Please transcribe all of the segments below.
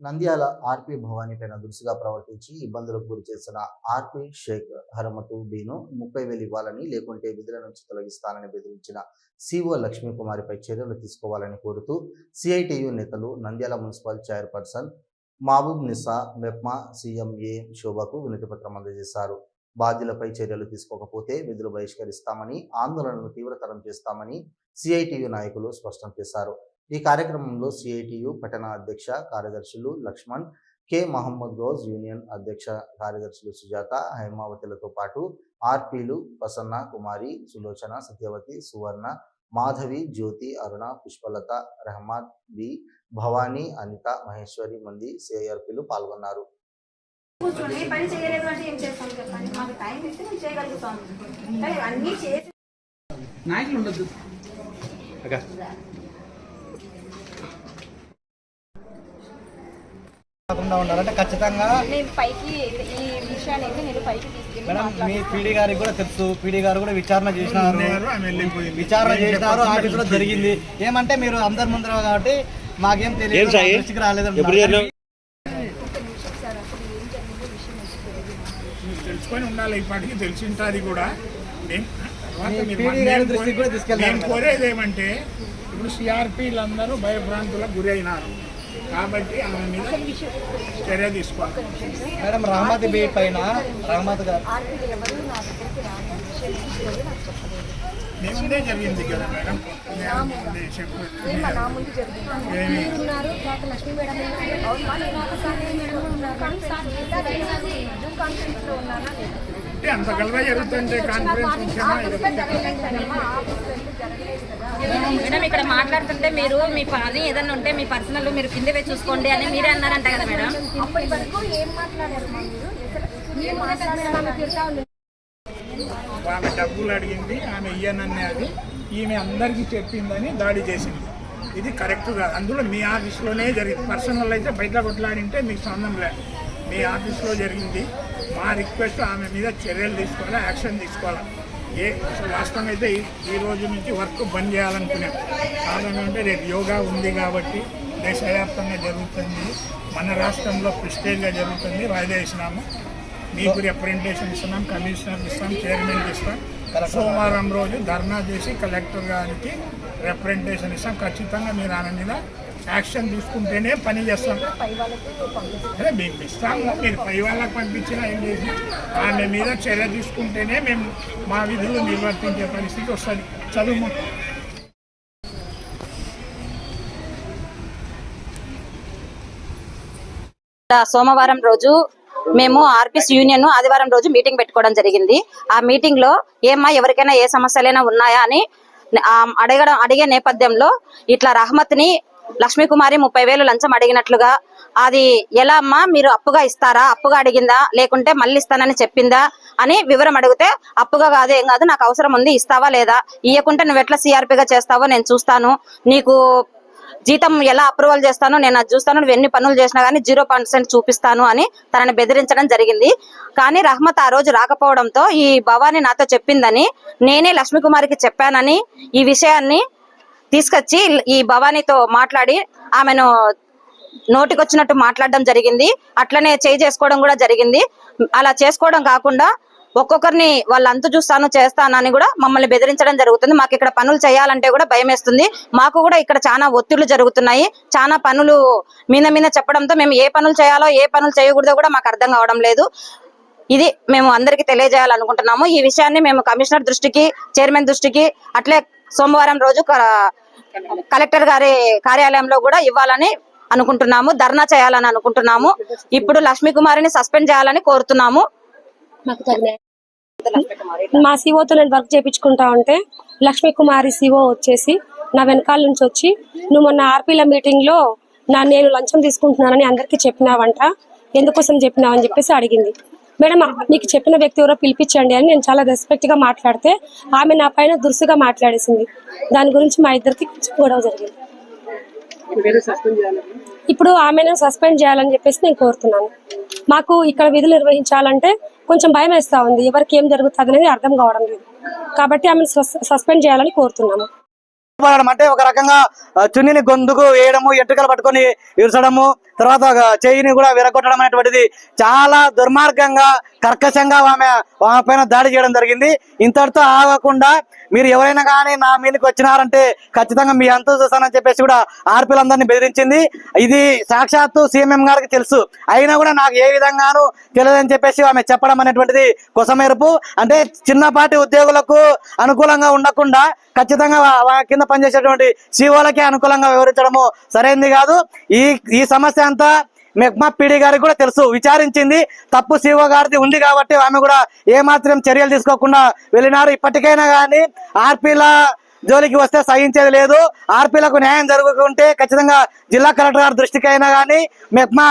నంద్యాల ఆర్పి భవానీ పైన దురుసుగా ప్రవర్తించి ఇబ్బందులకు గురి చేసిన ఆర్పి షేక్ హరమతు బీను ముప్పై వేలు ఇవ్వాలని లేకుంటే విధుల నుంచి తొలగిస్తానని బెదిరించిన సిఓ లక్ష్మీకుమారిపై చర్యలు తీసుకోవాలని కోరుతూ సిఐటియు నేతలు Nandyal municipal chairperson Mahaboob Nisa MEPMA CMA శోభకు వినతిపత్రం అందజేశారు. బాధ్యులపై చర్యలు తీసుకోకపోతే విధులు బహిష్కరిస్తామని ఆందోళనను తీవ్రతరం చేస్తామని సిఐటియు నాయకులు స్పష్టం చేశారు. ఈ కార్యక్రమంలో సిఐటియు పట్టణ అధ్యక్ష కార్యదర్శులు లక్ష్మణ్ కె. మహమ్మద్ గౌజ్ యూనియన్ అధ్యక్ష కార్యదర్శులు సుజాత హైమావతులతో పాటు ఆర్పీలు ప్రసన్న కుమారి సులోచన సత్యవతి సువర్ణ మాధవి జ్యోతి అరుణ పుష్పలత రెహమాన్ బి భవానీ అనిత మహేశ్వరి మంది సిఐఆర్పీలు పాల్గొన్నారు. కూర్చొని పని చేయలేదు అంటే ఏం చేస్తాం చెప్పండి? మాకు టైం ఇస్తే మేము చేయగలుగుతాం. కానీ అన్నీ చేసి నాయకులు ఉండొద్దు. కాకుండా ఉండాలంటే ఖచ్చితంగా నేను పైకి ఈ విషయాన్ని అయితే నేను పైకి తీసుకెళ్ళి మేడం మీ. పీడీ గారికి కూడా తెలుసు. పీడీ గారు కూడా విచారణ చేసినారు. విచారణ చేసినారు ఆఫీసులో జరిగింది. ఏమంటే మీరు అందరి ముందర కాబట్టి మాకేం తెలియదు దృష్టికి రాలేదు తెలుసుకొని ఉండాలి ఇప్పటికీ తెలిసి ఉంటుంది కూడా నేను కోరేది ఏమంటే ఇప్పుడు సిఆర్పీలందరూ భయభ్రాంతులకు గురి అయినారు కాబట్టి ఆమె మీద చర్య తీసుకోవాలి మేడం రహమత్ బీ పైన రహమత్ గారు నేముందే జరిగింది కదా మేడం లక్ష్మీ మేడం అంటే అంత గలవా జరుగుతుంటే కాన్ఫరెన్స్ మేడం ఇక్కడ మాట్లాడుతుంటే మీరు మీ పని ఏదైనా ఉంటే మీ పర్సనల్ మీరు కింద పోయి చూసుకోండి అని మీరే అన్నారంట కదా మేడం. అప్పటి వరకు ఏం మాట్లాడారు ఆమె డబ్బులు అడిగింది ఆమె ఇయ్యనన్నది ఈమె అందరికీ చెప్పిందని దాడి చేసింది. ఇది కరెక్ట్ కాదు అందులో మీ ఆఫీస్లోనే జరిగింది. పర్సనల్ అయితే బయట కొట్లాడింటే మీకు సంబంధం లేదు. మీ ఆఫీస్లో జరిగింది. మా రిక్వెస్ట్ ఆమె మీద చర్యలు తీసుకోవాలి యాక్షన్ తీసుకోవాలి? ఏ అసలు వాస్తవంగా అయితే ఈ- రోజు నుంచి వర్క్ బంద్ చేయాలనుకున్నాం. కారణం అంటే రేపు యోగా ఉంది కాబట్టి దేశవ్యాప్తంగా జరుగుతుంది. మన రాష్ట్రంలో ప్రిస్టేజ్గా జరుగుతుంది. వాయిదా వేసినాము. మీకు రిప్రజెంటేషన్ ఇస్తున్నాం కమిషనర్ ఇస్తాం చైర్మన్ ఇస్తాం. సోమవారం రోజు ధర్నా చేసి కలెక్టర్ గారికి రిప్రజెంటేషన్ ఇస్తాం. ఖచ్చితంగా మీరు ఆమె మీద యాక్షన్ తీసుకుంటేనే పని చేస్తాం. అదే మేము ఇస్తాము. మీరు పై వాళ్ళకి పంపించినా ఏం చేసి ఆమె మీద చర్య తీసుకుంటేనే మేము మా విధులు నిర్వర్తించే పరిస్థితి వస్తుంది. చదువు సోమవారం రోజు మేము ఆర్పిస్ యూనియన్ ఆదివారం రోజు మీటింగ్ పెట్టుకోవడం జరిగింది. ఆ మీటింగ్లో ఏమ్మా ఎవరికైనా ఏ సమస్యలైనా ఉన్నాయా అని అడగడం అడిగే నేపథ్యంలో ఇట్లా రహమత్ని లక్ష్మీకుమారి ముప్పై వేలు లంచం అడిగినట్లుగా అది ఎలా అమ్మా? మీరు అప్పుగా ఇస్తారా? అప్పుగా అడిగిందా? లేకుంటే మళ్ళీ ఇస్తానని చెప్పిందా? అని వివరం అడిగితే అప్పుగా కాదు ఏం కాదు నాకు అవసరం ఉంది ఇస్తావా లేదా? ఇయ్యకుంటే నువ్వు ఎట్లా సిఆర్పిగా చేస్తావో నేను చూస్తాను. నీకు జీతం ఎలా అప్రూవల్ చేస్తానో నేను అది చూస్తాను. నువ్వు ఎన్ని పనులు చేసినా కానీ జీరో పర్సెంట్ చూపిస్తాను అని తనని బెదిరించడం జరిగింది. కానీ రహమత్ ఆ రోజు రాకపోవడంతో ఈ భవాని నాతో చెప్పిందని నేనే లక్ష్మీకుమారికి చెప్పానని ఈ విషయాన్ని తీసుకొచ్చి ఈ భవానీతో మాట్లాడి ఆమెను నోటికొచ్చినట్టు మాట్లాడడం జరిగింది. అట్లనే చేయి చేసుకోవడం కూడా జరిగింది. అలా చేసుకోవడం కాకుండా ఒక్కొక్కరిని వాళ్ళంత చూస్తాను చేస్తానని కూడా మమ్మల్ని బెదిరించడం జరుగుతుంది. మాకు ఇక్కడ పనులు చేయాలంటే కూడా భయం వేస్తుంది మాకు కూడా ఇక్కడ చాలా ఒత్తిళ్ళు జరుగుతున్నాయి. చాలా పనులు మీద మీద చెప్పడంతో మేము ఏ పనులు చేయాలో ఏ పనులు చేయకూడదో కూడా మాకు అర్థం కావడం లేదు. ఇది మేము అందరికీ తెలియజేయాలనుకుంటున్నాము. ఈ విషయాన్ని మేము కమిషనర్ దృష్టికి చైర్మన్ దృష్టికి అట్లే సోమవారం రోజు కలెక్టర్ గారి కార్యాలయంలో కూడా ఇవ్వాలని అనుకుంటున్నాము ధర్నా చేయాలని అనుకుంటున్నాము. ఇప్పుడు లక్ష్మీ కుమారిని సస్పెండ్ చేయాలని కోరుతున్నాము. మా సిఓతో నేను వర్క్ చేయించుకుంటా ఉంటే లక్ష్మీ కుమారి సిఓ వచ్చేసి నా వెనకాల నుంచి వచ్చి నువ్వు మొన్న ఆర్పీల మీటింగ్లో నా నేను లంచం తీసుకుంటున్నానని అందరికీ చెప్పినావంట. ఎందుకోసం చెప్పినావని చెప్పేసి అడిగింది. మేడం నీకు చెప్పిన వ్యక్తి ఎవరో పిలిపించండి అని నేను చాలా రెస్పెక్ట్గా మాట్లాడితే ఆమె నా పైన దురుసుగా మాట్లాడేసింది. దాని గురించి మా ఇద్దరికి గొడవ జరిగింది. ఇప్పుడు ఆమెను సస్పెండ్ చేయాలని చెప్పేసి నేను కోరుతున్నాను. మాకు ఇక్కడ విధులు నిర్వహించాలంటే కొంచెం భయం వేస్తా ఉంది. ఎవరికి ఏం జరుగుతుంది అనేది అర్థం కావడం లేదు. కాబట్టి ఆమెను సస్పెండ్ చేయాలని కోరుతున్నాము. పడడం అంటే ఒక రకంగా చున్నిని చున్నీని గొంతుకు వేయడము ఎంట్రుకలు పట్టుకొని ఇరచడము తర్వాత చెయ్యిని చేయిని కూడా విరగొట్టడం అనేటువంటిది చాలా దుర్మార్గంగా కర్కశంగా ఆమె ఆమె పైన దాడి చేయడం జరిగింది. ఇంతటితో ఆగకుండా మీరు ఎవరైనా కానీ నా మీదకి వచ్చినారంటే ఖచ్చితంగా మీ అంతా చూస్తానని చెప్పేసి కూడా ఆర్పీలందరినీ బెదిరించింది. ఇది సాక్షాత్తు సీఎంఎం గారికి తెలుసు. అయినా కూడా నాకు ఏ విధంగానూ తెలియదని చెప్పేసి ఆమె చెప్పడం అనేటువంటిది కొసమేరపు. అంటే చిన్నపాటి ఉద్యోగులకు అనుకూలంగా ఉండకుండా ఖచ్చితంగా వా- కింద పనిచేసేటువంటి సీఓలకే అనుకూలంగా వివరించడము సరైనది కాదు. ఈ ఈ సమస్య అంతా మెగ్మా పీడి గారికి కూడా తెలుసు విచారించింది. తప్పు సీఓ గారిది ఉంది కాబట్టి ఆమె కూడా ఏమాత్రం చర్యలు తీసుకోకుండా వెళ్ళినారు. ఇప్పటికైనా కానీ ఆర్పీల జోలికి వస్తే సహించేది లేదు. ఆర్పీలకు న్యాయం జరుగుతుంటే ఖచ్చితంగా జిల్లా కలెక్టర్ గారి దృష్టికి అయినా కానీ మెప్మా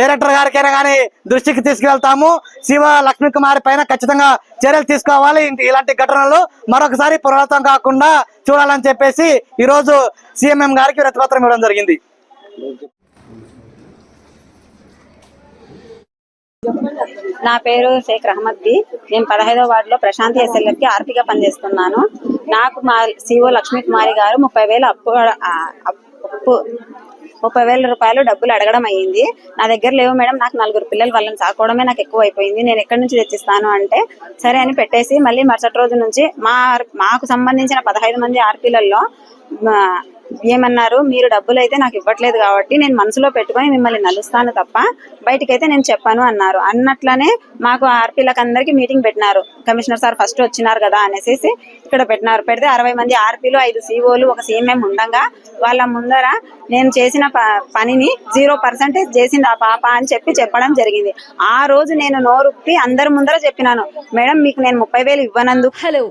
డైరెక్టర్ గారికైనా కానీ దృష్టికి తీసుకెళ్తాము. శివ లక్ష్మీ కుమార్ పైన ఖచ్చితంగా చర్యలు తీసుకోవాలి. ఇలాంటి ఘటనలు మరొకసారి పునరావృతం కాకుండా చూడాలని చెప్పేసి ఈ రోజు సీఎంఎం గారికి వినతిపత్రం ఇవ్వడం జరిగింది. నా పేరు షేక్ రహమద్ది. నేను పదహైదో వార్డులో ప్రశాంతి ఎస్ఎల్ఎఫ్కి ఆర్పీగా పనిచేస్తున్నాను. నాకు మా సిఓ లక్ష్మీ కుమారి గారు ముప్పై వేలు అప్పు అప్పు ముప్పై వేల రూపాయలు డబ్బులు అడగడం అయ్యింది. నా దగ్గర లేవు మేడం నాకు నలుగురు పిల్లలు వాళ్ళని సాకోవడమే నాకు ఎక్కువ అయిపోయింది. నేను ఎక్కడి నుంచి తెచ్చిస్తాను అంటే సరే అని పెట్టేసి మళ్ళీ మరుసటి రోజు నుంచి మా మాకు సంబంధించిన పదహైదు మంది ఆర్పీలలో ఏమన్నారు? మీరు డబ్బులు అయితే నాకు ఇవ్వట్లేదు కాబట్టి నేను మనసులో పెట్టుకొని మిమ్మల్ని నలుస్తాను తప్ప బయటకైతే నేను చెప్పాను అన్నారు. అన్నట్లనే మాకు ఆర్పీలకు అందరికీ మీటింగ్ పెట్టినారు. కమిషనర్ సార్ ఫస్ట్ వచ్చినారు కదా అనేసి ఇక్కడ పెట్టినారు. పెడితే అరవై మంది ఆర్పీలు ఐదు సీఓలు ఒక సీఎంఎం ఉండగా వాళ్ళ ముందర నేను చేసిన ప- పనిని జీరో పర్సెంటేజ్ చేసింది ఆ పాప అని చెప్పి చెప్పడం జరిగింది. ఆ రోజు నేను నోరుప్పి అందరి ముందర చెప్పినాను. మేడం మీకు నేను ముప్పై వేలు ఇవ్వనందుకు హలో.